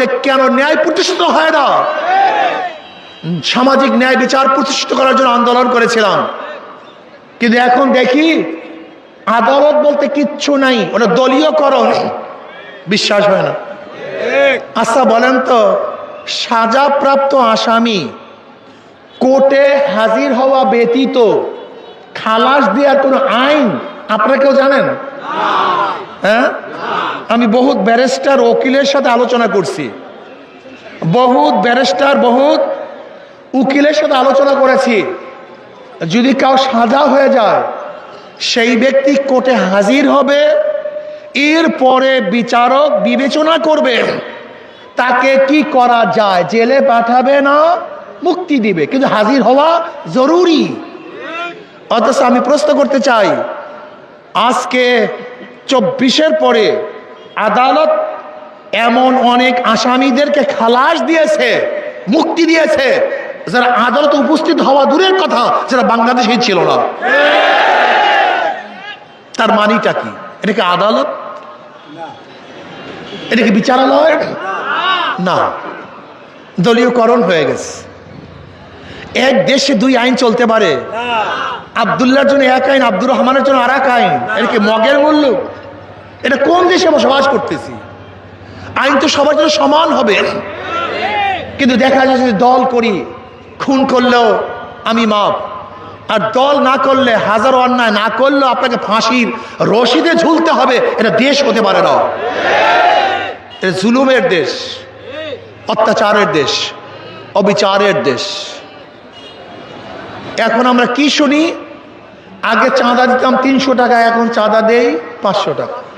মধ্যে কেন ন্যায় প্রতিষ্ঠিত হয় না? সামাজিক ন্যায় বিচার প্রতিষ্ঠিত করার জন্য আন্দোলন করেছিলাম। কিন্তু এখন দেখি, আদালত বলতে কিচ্ছু নাই, ওটা দলীয়করণ। বিশ্বাস হয় না। আচ্ছা বলেন তো, সাজাপ্রাপ্ত আসামি কোর্টে হাজির হওয়া ব্যতীত খালাস দেওয়ার কোনো আইন আপনারা কেউ জানেন? হ্যাঁ? আমি বহুত ব্যারিস্টার উকিলের সাথে আলোচনা করছি। বহুত ব্যারিস্টার, বহুত উকিলের সাথে আলোচনা করেছি। যদি কাউ সাজা হয়ে যায়, সেই ব্যক্তি কোর্টে হাজির হবে, এরপরে বিচারক বিবেচনা করবে। তাকে কি করা যায়? জেলে পাঠাবে না, মুক্তি দিবে। কিন্তু হাজির হওয়া জরুরি। অথচ আমি প্রশ্ন করতে চাই আজকে চব্বিশের পরে আদালত এমন অনেক আসামিদেরকে খালাস দিয়েছে, মুক্তি দিয়েছে, যারা আদালতে উপস্থিত হওয়া দূরের কথা, যারা বাংলাদেশেই ছিল না। তার মানিটা কি? এটা কি আদালত? এটা কি বিচারালয়? না। দলীয়করণ হয়ে গেছে। এক দেশে দুই আইন চলতে পারে। আবদুল্লার জন্য এক আইন, আব্দুর রহমানের জন্য আর এক আইন। এটা কি মগের মূল্য? এটা কোন দেশে বসবাস করতেছি? আইন তো সবার জন্য সমান হবে। কিন্তু দেখা যাচ্ছে যে দল করি, খুন করলেও আমি মাপ আর দল না করলে, হাজারো অন্যায় না করলেও আপনাকে ফাঁসির রশিদে ঝুলতে হবে, এটা দেশ হতে পারে না। এটা জুলুমের দেশ, অত্যাচারের দেশ, অবিচারের দেশ। এখন আমরা কি শুনি? আগে চাঁদা দিতাম তিনশো টাকা এখন চাঁদা দেই পাঁচশো টাকা।